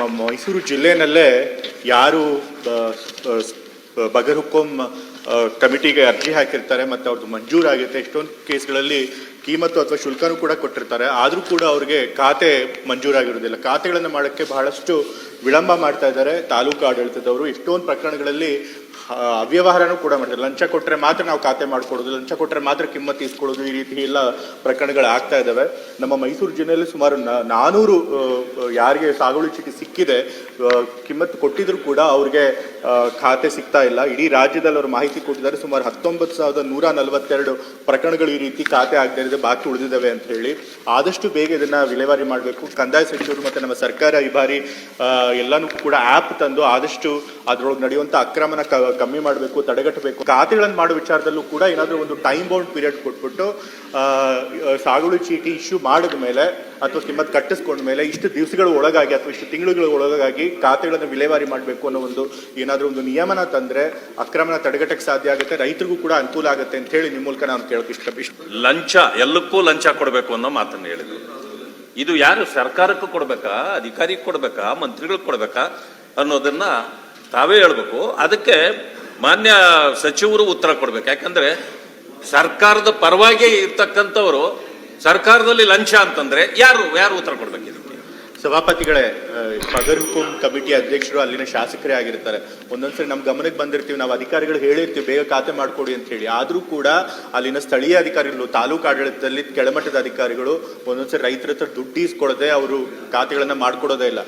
ನಮ್ಮ ಮೈಸೂರು ಜಿಲ್ಲೆಯಲ್ಲೇ ಯಾರು ಬಗರ್ ಹುಕುಂ ಕಮಿಟಿಗೆ ಅರ್ಜಿ ಹಾಕಿರ್ತಾರೆ ಮತ್ತು ಅವ್ರದ್ದು ಮಂಜೂರಾಗಿರುತ್ತೆ ಎಷ್ಟೊಂದು ಕೇಸ್ಗಳಲ್ಲಿ ಕೀಮತ್ತು ಅಥವಾ ಶುಲ್ಕನೂ ಕೂಡ ಕೊಟ್ಟಿರ್ತಾರೆ. ಆದರೂ ಕೂಡ ಅವ್ರಿಗೆ ಖಾತೆ ಮಂಜೂರಾಗಿರೋದಿಲ್ಲ ಖಾತೆಗಳನ್ನು ಮಾಡೋಕ್ಕೆ ಬಹಳಷ್ಟು ವಿಳಂಬ ಮಾಡ್ತಾ ಇದ್ದಾರೆ ತಾಲೂಕು ಆಡಳಿತದವರು. ಎಷ್ಟೊಂದು ಪ್ರಕರಣಗಳಲ್ಲಿ ಅವ್ಯವಹಾರನೂ ಕೂಡ ಮಾಡ್ತಾರೆ ಲಂಚ ಕೊಟ್ಟರೆ ಮಾತ್ರ ನಾವು ಖಾತೆ ಮಾಡ್ಕೊಡೋದು, ಲಂಚ ಕೊಟ್ಟರೆ ಮಾತ್ರ ಕಿಮ್ಮತ್ತು ಇಸ್ಕೊಳ್ಳೋದು, ಈ ರೀತಿ ಎಲ್ಲ ಪ್ರಕರಣಗಳು ಆಗ್ತಾ ಇದ್ದಾವೆ. ನಮ್ಮ ಮೈಸೂರು ಜಿಲ್ಲೆಯಲ್ಲಿ ಸುಮಾರು ನಾನೂರು ಯಾರಿಗೆ ಸಾಗುವಳಿ ಚೀಟಿ ಸಿಕ್ಕಿದೆ ಕಿಮ್ಮತ್ತು ಕೊಟ್ಟಿದ್ರು ಕೂಡ ಅವ್ರಿಗೆ ಖಾತೆ ಸಿಗ್ತಾ ಇಲ್ಲ. ಇಡೀ ರಾಜ್ಯದಲ್ಲಿ ಅವರು ಮಾಹಿತಿ ಕೊಟ್ಟಿದ್ದಾರೆ, ಸುಮಾರು ಹತ್ತೊಂಬತ್ತು ಸಾವಿರದ ನೂರ ನಲವತ್ತೆರಡು ಪ್ರಕರಣಗಳು ಈ ರೀತಿ ಖಾತೆ ಆಗದೇ ಇದೆ, ಬಾಕಿ ಉಳಿದಿದ್ದಾವೆ ಅಂತ ಹೇಳಿ. ಆದಷ್ಟು ಬೇಗ ಇದನ್ನ ವಿಲೇವಾರಿ ಮಾಡಬೇಕು. ಕಂದಾಯ ಸಚಿವರು ಮತ್ತೆ ನಮ್ಮ ಸರ್ಕಾರ ಈ ಬಾರಿ ಎಲ್ಲಾನು ಕೂಡ ಆ್ಯಪ್ ತಂದು ಆದಷ್ಟು ಅದರೊಳಗೆ ನಡೆಯುವಂಥ ಅಕ್ರಮನ ಕಮ್ಮಿ ಮಾಡಬೇಕು ತಡೆಗಟ್ಟಬೇಕು. ಖಾತೆಗಳನ್ನು ಮಾಡೋ ವಿಚಾರದಲ್ಲೂ ಕೂಡ ಏನಾದರೂ ಒಂದು ಟೈಮ್ ಬೌಂಡ್ ಪೀರಿಯಡ್ ಕೊಟ್ಬಿಟ್ಟು ಆ, ಸಾಗುವಳಿ ಚೀಟಿ ಇಶ್ಯೂ ಮಾಡಿದ ಮೇಲೆ ಅಥವಾ ಕಿಮ್ಮತ್ ಕಟ್ಟಿಸ್ಕೊಂಡ ಮೇಲೆ ಇಷ್ಟು ದಿವಸಗಳ ಒಳಗಾಗಿ ಅಥವಾ ಇಷ್ಟು ತಿಂಗಳುಗಳ ಒಳಗಾಗಿ ಖಾತೆಗಳನ್ನು ವಿಲೇವಾರಿ ಮಾಡಬೇಕು ಅನ್ನೋ ಒಂದು ಏನಾದರೂ ಒಂದು ನಿಯಮನ ತಂದ್ರೆ ಅಕ್ರಮನ ತಡೆಗಟ್ಟಕ್ಕೆ ಸಾಧ್ಯ ಆಗುತ್ತೆ. ರೈತರಿಗೂ ಕೂಡ ಅನುಕೂಲ ಆಗುತ್ತೆ ಅಂತ ಹೇಳಿ ನಿಮ್ಮ ಮೂಲಕ ನಾನು ಇಷ್ಟ ಇಷ್ಟ ಲಂಚ ಎಲ್ಲಕ್ಕೂ ಲಂಚ ಕೊಡಬೇಕು ಅನ್ನೋ ಮಾತನ್ನು ಹೇಳಿದ್ರು. ಇದು ಯಾರು ಸರ್ಕಾರಕ್ಕೂ ಕೊಡಬೇಕಾ ಅಧಿಕಾರಿಗೆ ಕೊಡಬೇಕಾ ಮಂತ್ರಿಗಳಿಗೆ ಕೊಡಬೇಕಾ ಅನ್ನೋದನ್ನ ತಾವೇ ಹೇಳ್ಬೇಕು. ಅದಕ್ಕೆ ಮಾನ್ಯ ಸಚಿವರು ಉತ್ತರ ಕೊಡ್ಬೇಕು. ಯಾಕಂದ್ರೆ ಸರ್ಕಾರದ ಪರವಾಗಿ ಇರ್ತಕ್ಕಂಥವ್ರು ಸರ್ಕಾರದಲ್ಲಿ ಲಂಚ ಅಂತಂದ್ರೆ ಯಾರು ಯಾರು ಉತ್ತರ ಕೊಡ್ಬೇಕು ಇದಕ್ಕೆ? ಸಭಾಪತಿಗಳೇ ಆ, ಬಗರ್ ಹುಕುಂ ಕಮಿಟಿ ಅಧ್ಯಕ್ಷರು ಅಲ್ಲಿನ ಶಾಸಕರೇ ಆಗಿರ್ತಾರೆ. ಒಂದೊಂದ್ಸರಿ ನಮ್ ಗಮನಕ್ಕೆ ಬಂದಿರ್ತೀವಿ ನಾವು ಅಧಿಕಾರಿಗಳು ಹೇಳಿರ್ತೀವಿ ಬೇಗ ಖಾತೆ ಮಾಡ್ಕೊಡಿ ಅಂತ ಹೇಳಿ. ಆದ್ರೂ ಕೂಡ ಅಲ್ಲಿನ ಸ್ಥಳೀಯ ಅಧಿಕಾರಿಗಳು ತಾಲೂಕು ಆಡಳಿತದಲ್ಲಿ ಕೆಳಮಟ್ಟದ ಅಧಿಕಾರಿಗಳು ಒಂದೊಂದ್ಸರಿ ರೈತರ ಹತ್ರ ದುಡ್ಡು ಇಸ್ಕೊಳ್ಳದೆ ಅವರು ಖಾತೆಗಳನ್ನ ಮಾಡ್ಕೊಡೋದೇ ಇಲ್ಲ.